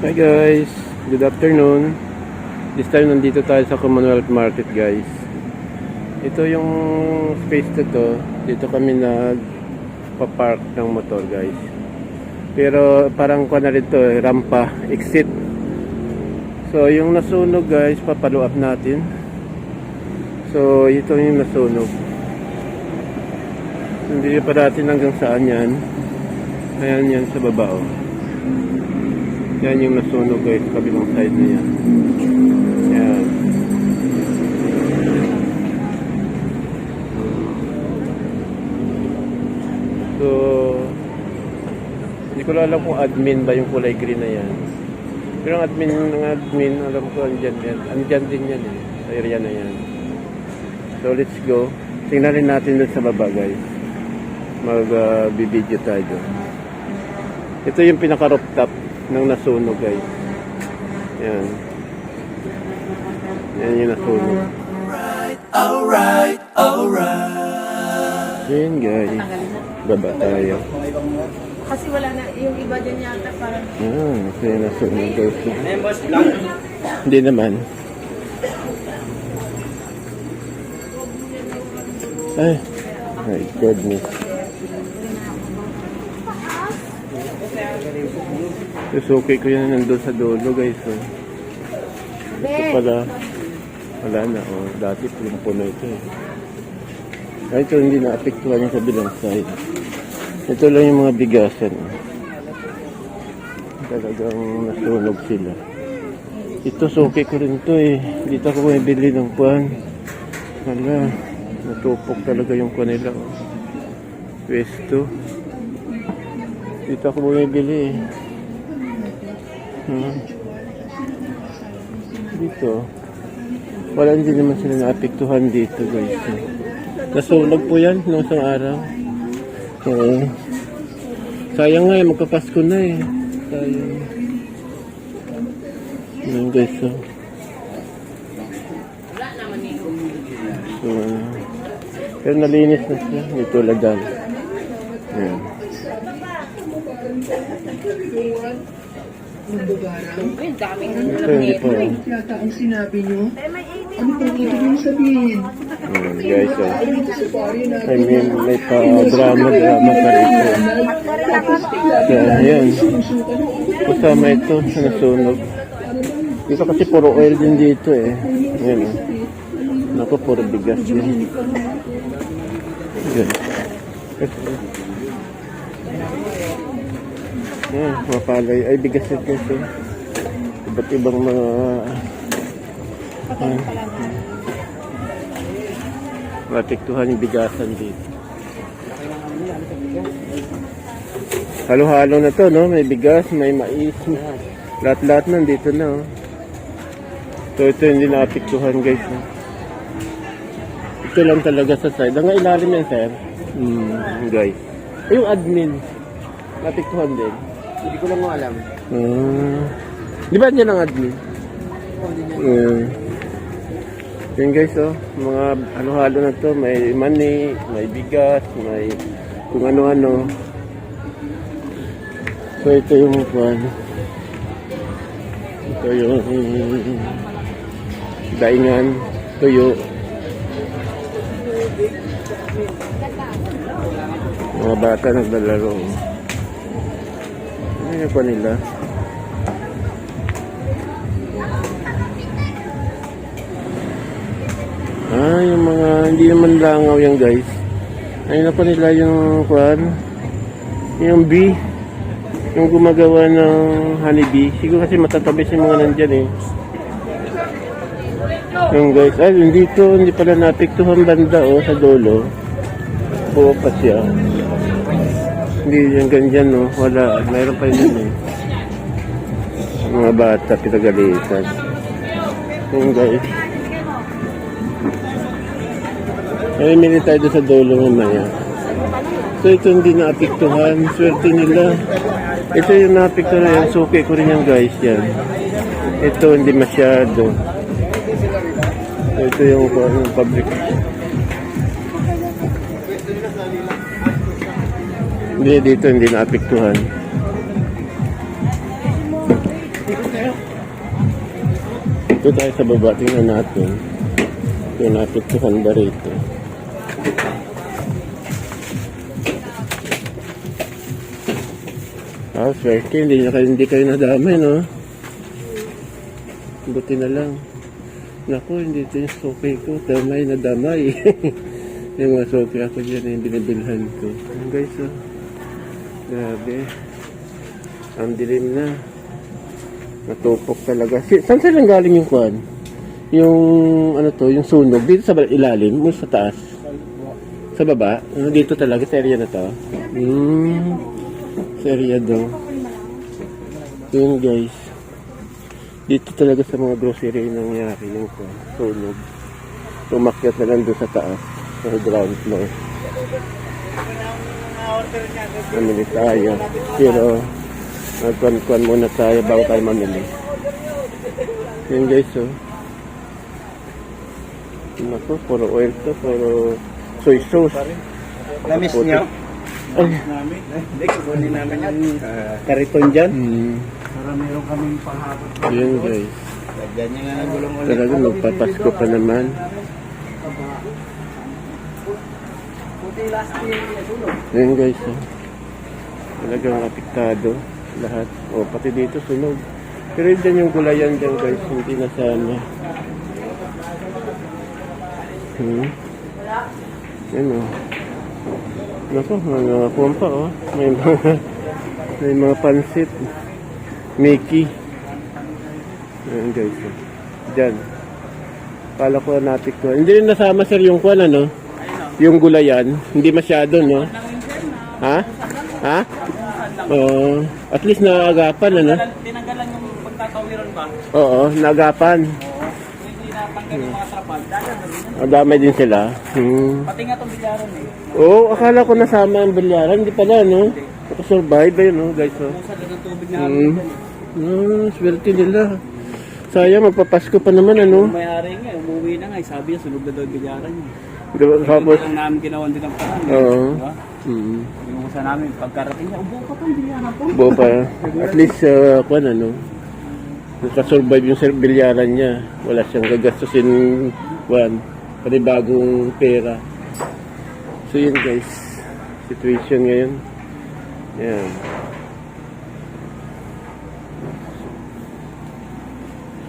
Hi guys, good afternoon. This time nandito tayo sa Commonwealth Market guys. Ito yung space na to. Dito kami nagpa-park ng motor guys. Pero parang kuha na rin to, eh, rampa, exit. So yung nasunog guys, papalo up natin. So ito yung nasunog. Hindi pa natin hanggang saan yan. Ayan yan sa baba oh. Yan yung nasunog guys, kabilang side na yan. Yan. So, hindi ko alam kung admin ba yung kulay green na yan. Pero ang admin ng admin, alam ko andyan yan. Andyan din yan eh, sa area na yan. So, let's go. Tingnan rin natin doon sa baba guys. Mag-video tayo doon. Ito yung pinaka-rooftop ng nasunog guys. Yan. Yan yung nasunog. Alright, alright. Yan guys. Baba tayo. Kasi wala na, yung iba dyan yata parang Ah, yung nasunog guys. Hindi naman. Ay, my goodness. Susuki ko yan nandun sa dulo guys. Oh. Ito pala. Wala na. Oh. Dati puno ito eh. Ay, ito hindi na-apektuhan yung kabilang side. Ito lang yung mga bigasan. oh. Talagang nasunog sila. Ito, suki ko rin to eh. Dito ako bumibili ng kwan. Wala. Natupok talaga yung kwan nila. Oh. Pwesto. Dito ako bumibili eh. Hmm. Dito. Wala hindi naman sila naapektuhan dito guys. Nasunog po yan nung isang araw. Oo. Sayang nga eh, magpapasko na eh. Sayang. Yan guys oh. So, ah, pero nalinis na siya. Ito lagan. Ayan. Ayun, daming Ito hindi po. oh. yata ang nyo. Ano pang ibig nyo sabihin? Ayan guys oh. Na I mean, may pa-drama-drama pa rito. Kaya, ayan. Kasama ito nasunog. Dito kasi puro oil din dito eh. Ayan oh. Naku, puro bigas din. Ayan. Ayan, mga palay. Ay, bigas ito ito. Iba't ibang mga... Ayan. Matiktuhan yung bigasan dito. Halo-halo na to, no? May bigas, may mais. Lahat-lahat nandito na, oh. So, ito hindi naapektuhan, guys. No? Ito lang talaga sa side. Hanggang ilalim yan, sir. Hmm, guys. Eh, yung admin. Naapektuhan din. Hindi ko lang alam. Ah. Di ba yan ang admin? Yeah. Yan guys, oh. Mga halo-halo na to. May mani, may bigas, may kung ano-ano. So, ito yung kwan. Ito yung daingan, tuyo. Mga bata naglalaro. Ano yung pa nila? Ah, yung mga hindi naman langaw yan guys. Ayun na pa nila yung kwan. Yung bee. Yung gumagawa ng honeybee. Siguro kasi matatamis yung mga nandyan eh. Yung guys, ay dito hindi pala napiktuhan banda oh sa dulo. Buo pa siya. Hindi yung ganyan no, wala. Mayroon pa yun eh. Mga bata pinagalitan. Yung guys. Ay, mili tayo sa dulo mamaya. So, ito hindi naapektuhan. Swerte nila. Ito yung naapektuhan. Yung suki ko rin yan, guys. Yan. Ito, hindi masyado. Ito yung, yung public. Hindi, dito hindi naapektuhan. Ito tayo sa baba, tingnan natin. Yung napituhan ba rito. Ah, swerte. Hindi, na hindi kayo nadamay, no? Buti na lang. Naku, hindi ito yung soke ko. Damay na damay. yung mga soke ako dyan, yung binibilhan ko. Guys, oh. Grabe. Ang dilim na. Natupok talaga. Si, saan sila galing yung kwan? Yung, ano to, yung sunog. Dito sa ilalim, mo sa taas. Sa baba? Ano dito talaga? Sa area na to? Hmm. Sa area daw. Yun guys. Dito talaga sa mga grocery nangyari yung kwan. Sunog. Umakyat na lang doon sa taas. Sa ground floor. Mamili tayo. Pero, magkwan-kwan muna tayo bago tayo mamili. Yun guys, oh. Naku, puro oil to, puro soy sauce. Namis Puti. niyo? Ay, Namin? Hindi, kukunin namin yung ah, kariton dyan. hmm. Para meron kaming panghapon. Yun guys. Niya nga ng gulong ulit. Talaga magpapasko pa naman. Yun guys, oh. Talagang apektado lahat. O, pati dito sunog. Pero dyan yung gulayan dyan guys, hindi nasama. Hmm. Yan o. Naku, mga kuwan pa oh. May mga, may mga pansit. Mickey. Ayan guys. oh. Diyan. Kala ko natin ko. Hindi rin nasama sir yung kwan ano? Yung gulayan. Hindi masyado no? Ha? Ha? Oo. at least naagapan ano? Tinanggalan yung pagtatawiran ba? Oo, naagapan. Ang dami din sila. Hmm. Pati nga itong bilyaran eh. Oo, akala ko nasama ang bilyaran. Hindi pala no? Nakasurvive ayun no guys oh. Hmm. Ah, swerte nila. Sayang, magpapasko pa naman ano? may-ari nga, umuwi na nga. eh. Sabi niya, sunog na daw bilyaran niya. Diba, Tapos, Hindi lang namin ginawan din ang paraan. Oo. Diba? hmm. Yung sa namin, pagkarating niya, ubo ka pang bilyaran po. Buo pa. At least, uh, kung ano, nakasurvive yung sir- bilyaran niya. Wala siyang gagastusin, kwan, pati bagong pera. So yun guys, situation ngayon. Yan.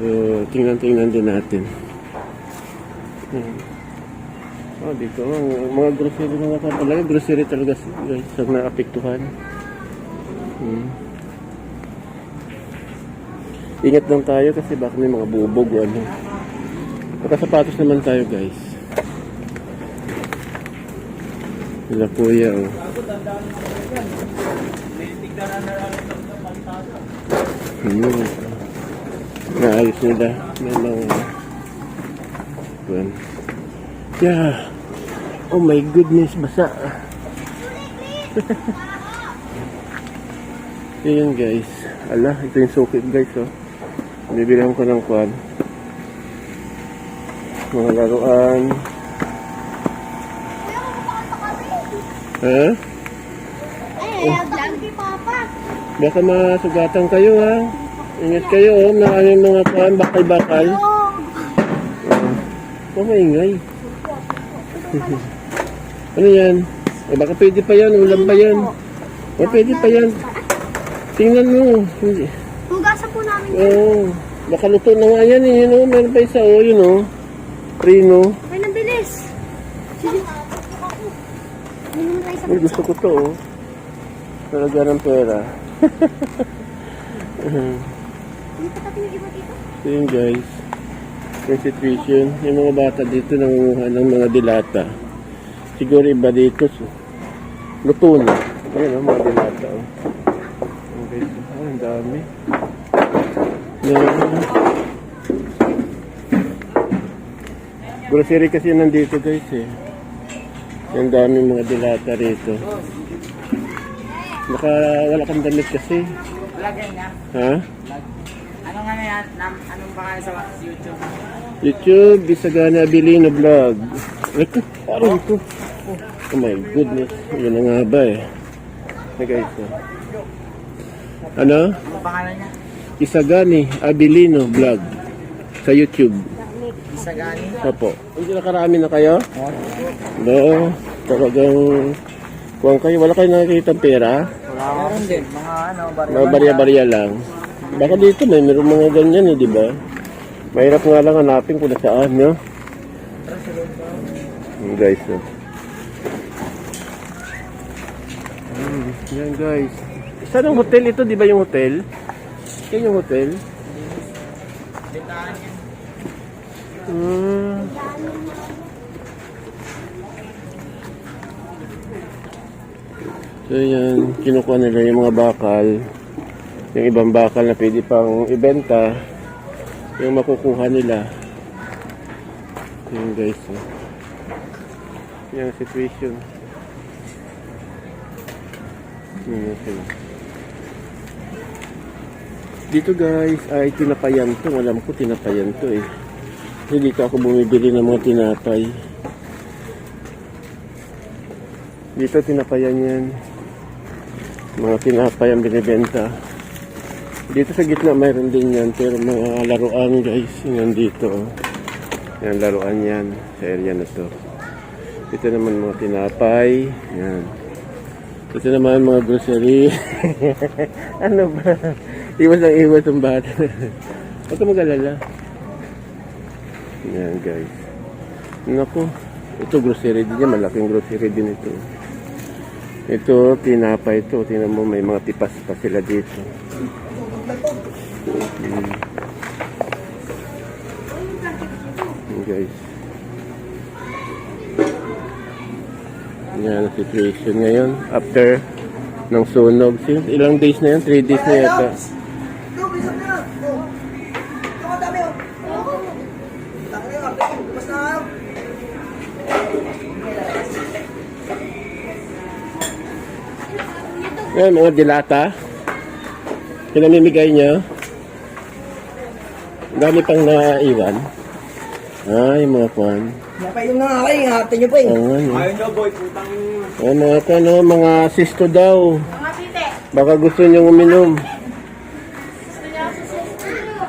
So, tingnan-tingnan din natin. Yan. Oh, dito, mga grocery mga ka talaga, grocery talaga guys, ang naapektuhan. Hmm. Ingat lang tayo kasi baka may mga bubog o ano. Nakasapatos naman tayo guys. Sila kuya oh. Hmm. Naayos nila. May mga... Yan. Yeah. Oh my goodness, basa. Ayan guys. Ala, ito yung sukit guys oh. Bibilang ko ng kwan. Mga laruan. Ha? Ay, Papa. Baka masugatan kayo ha. Ingat kayo oh. Ano yung mga kwan, bakal-bakal. Oh, maingay. ano yan? Eh, baka pwede pa yan. Ulam pa yan. Oh, pwede pa yan. Tingnan mo. Hindi. Hugasan po namin. Oo. baka luto na nga yan eh. Yun oh. Meron pa isa oh. Yun oh. Prino. Ay, nabilis. Sige. Ay, gusto ko to oh. Talaga ng pera. Hindi pa tayo yung iba dito. So yun guys. Yung situation. Yung mga bata dito nangunguha ng mga dilata. Siguro iba dito. Luto na. Ayan oh, mga dilata oh. Guys. Oh, ang dami. Yan. Grocery kasi nandito guys eh. Ang dami mga dilata rito. Baka wala kang damit kasi. Lagyan niya. Ha? Na yan? Anong pangalan sa YouTube? YouTube, Bisagana Abilino Vlog. Ito, parang ito. Oh my goodness. Yun na nga ba eh. Hey guys. oh. Ano? Anong pangalan niya? Isagani Abilino Vlog sa YouTube. Isa gani. Opo. Hindi nakarami na kayo? Oo. talagang kung kayo, wala kayo nakikita pera. Meron din. Mga ano, barya-barya lang. Baka dito may meron mga ganyan eh, di ba? Mahirap nga lang hanapin kung nasaan, no? Yung guys, no? Hmm, yan guys. Saan ang hotel ito, di ba yung hotel? Yan yung hotel? Yan. Hmm. So yan, kinukuha nila yung mga bakal. Yung ibang bakal na pwede pang ibenta. Yung makukuha nila. Yan guys. Oh. Yan ang situation. Yan sila. Dito guys, ay tinapayan to. Alam ko tinapayan to eh. Kasi dito ako bumibili ng mga tinapay. Dito tinapayan yan. Mga tinapay ang binibenta. Dito sa gitna mayroon din yan. Pero mga laruan guys. Yan dito. oh. Yan laruan yan. Sa area na to. Dito naman mga tinapay. Yan. Dito naman mga grocery. ano ba? Iwas ang iwas ang bata. Huwag ka mag-alala. Yan guys. Naku. Ito grocery din yan. Malaking grocery din ito. Ito, tinapay ito. Tingnan mo, may mga tipas pa sila dito. Guys. Yan ang situation ngayon. After ng sunog. Sin- Ilang days na yan? 3 days na yata. Yan, mga dilata. Pinamimigay niyo. Dami pang naiwan. Ay, mga kwan. Napainom na nga kayo. Harte nyo pa eh. Oo no. Ayaw nyo boy. Putang Ay, mga kwan, no, mga sisto daw. Mga tite, Baka gusto niyo uminom.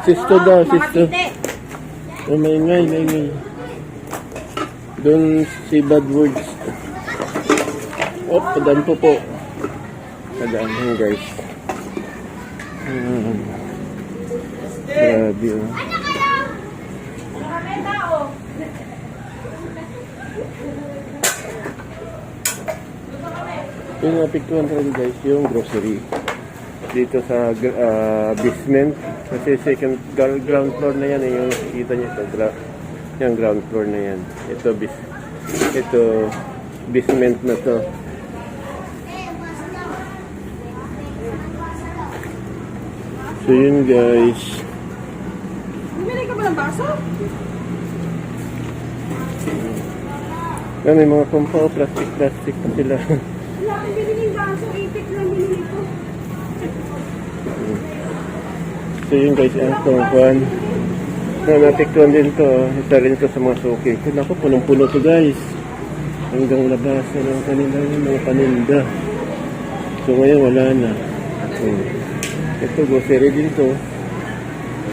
Sisto daw, Mga sisto. Oh, maingay, maingay. Doon si bad words. Oh, padaan po po. Padaan po guys. Hmm. Grabe oh. Yung napiktuhan talaga guys, yung grocery. Dito sa ah, basement. Kasi second ground floor na yan. Eh, yung nakikita niyo ito. Gra- yung ground floor na yan. Ito, bis ito basement na to. So yun guys. Bumili ka ba ng baso? Ah, may mga pampaw, plastic-plastic pa sila. Wala akong binili ng baso. Itik lang binili ko. So yun guys, ang tungkwan. Na natiktuan din to, oh. isa rin to sa mga suki. Kung ako, punong-puno to guys. Hanggang labas na ng kanilang mga paninda. So ngayon wala na. Hmm. Ito, grocery din to.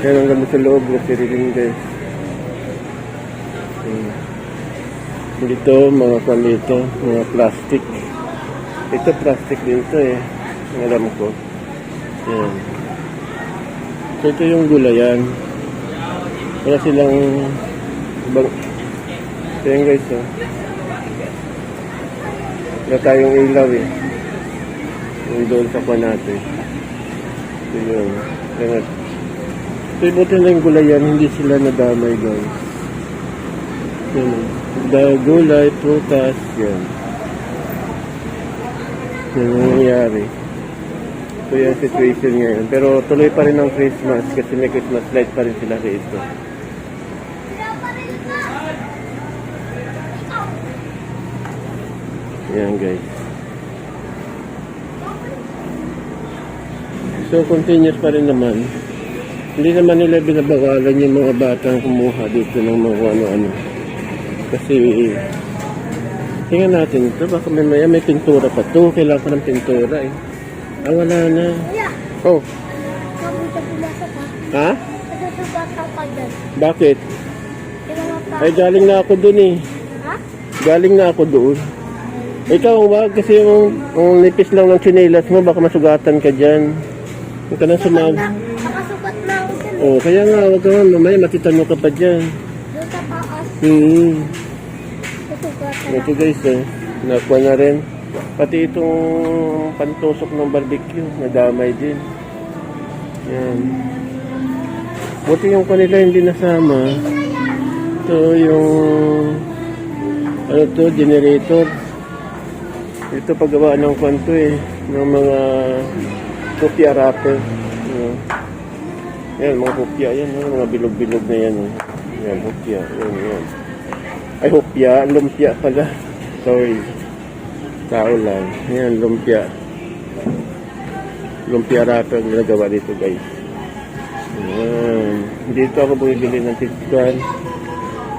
Kaya hanggang sa loob, grocery din guys. Hmm. Dito, mga kwan mga plastic. Ito plastic din to eh. Alam ko. Yan. So ito yung gulayan. Wala silang ibang... So yun guys, oh. Wala tayong ilaw eh. Yung doon sa kwa natin. So yun. Yan. So buti na yung gulayan, hindi sila nadamay guys. Yan. oh. Dahil gulay, prutas, yan. Yan ang nangyayari. So yung situation ngayon. Pero tuloy pa rin ang Christmas kasi may Christmas light pa rin sila rito. Yan guys. So continuous pa rin naman. Hindi naman nila binabawalan yung mga batang kumuha dito ng mga ano-ano. Kasi tingnan natin ito. Baka may, may, may pintura pa to. Kailangan ko ng pintura eh. Ah, wala na. Kuya, Oh, kamusta pula sa Ha? Nasusugatan ka dyan. Bakit? Ay, galing na ako dun eh. Ha? Galing na ako doon. Ikaw, wag kasi yung, yung nipis lang ng tsinelas mo, baka masugatan ka dyan. Huwag ka na sumab. Na, nakasugat na ako dyan. Oh, kaya nga, wag ka mamaya matitano ka pa dyan. Doon sa taas. Hmm. Nasugatan Ito guys, eh. Nakuha na rin. Pati itong pantusok ng barbecue, nadamay din. Yan. Buti yung kanila hindi nasama. Ito yung ano to, generator. Ito paggawa ng kwanto eh, ng mga kopya wrapper. Yan, mga kopya yan, oh, mga bilog-bilog na yan. Oh. Yan, kopya. Yan, yan. Ay, hopya. Lumpia pala. Sorry. Tao lang. Yan, lumpia. Lumpia wrapper ang ginagawa dito, guys. Yan. Dito ako bumibili ng tiskan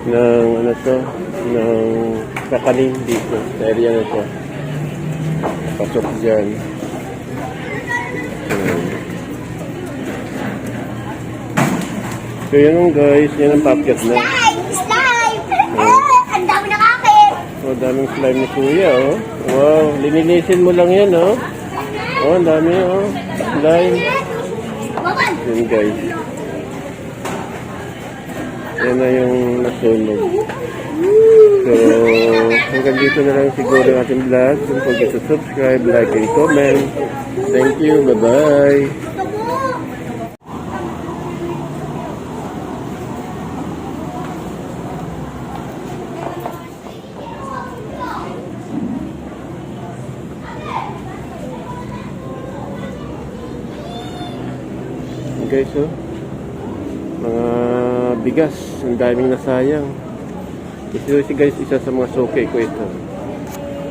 ng ano to, ng kakanin dito, sa area na to. Pasok dyan. Yan. So lang guys, yan ang packet na. Slime! Slime! Eh, ang dami nakakit! Oh, daming slime ni Kuya, oh. Wow, linilisin mo lang yan, oh. Oh, dami, oh. Slime. Yun, guys. Yan na yung nasunog. So, hanggang dito na lang siguro ang ating vlog. Don't forget to subscribe, like, and comment. Thank you. Bye-bye. guys oh mga bigas ang daming nasayang ito si guys isa sa mga suki ko ito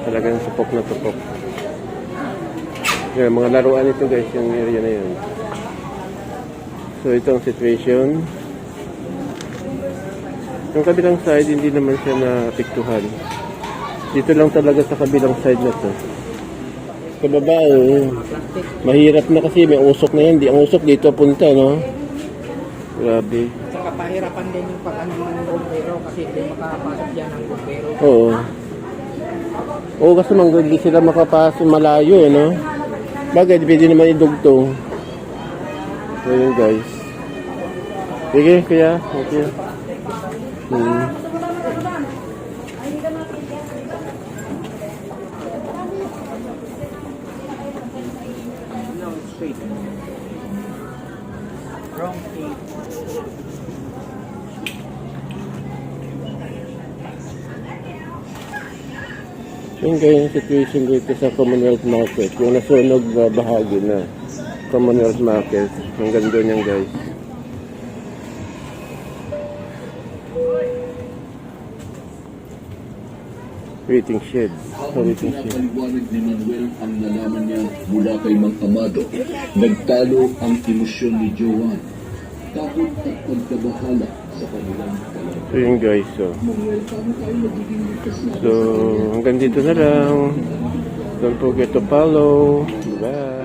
talagang tupok na tupok yan mga laruan ito guys yung area na yun so ito ang situation yung kabilang side hindi naman siya napiktuhan dito lang talaga sa kabilang side na to sa baba oh. Mahirap na kasi may usok na yan. Di ang usok dito punta, no? Grabe. Saka pahirapan din yung pag ano ng bumbero kasi hindi makapasok dyan ang bumbero. Oo. Oo, kasi man hindi sila makapasok malayo, eh, no? Bagay, pwede naman idugtong. So, yun, guys. Sige, kaya. Okay. Hmm. Kaya yung situation dito sa Commonwealth Market. Yung nasunog na bahagi na Commonwealth Market. Hanggang doon yan, guys. Waiting shed. Oh, waiting shed. Pinapaliwanag ni Manuel ang nalaman niya mula kay Mang Amado. Nagtalo ang emosyon ni Joan. Takot at pagkabahala sa. So yun guys, so. So, hanggang dito na lang. Don't forget to follow. Bye.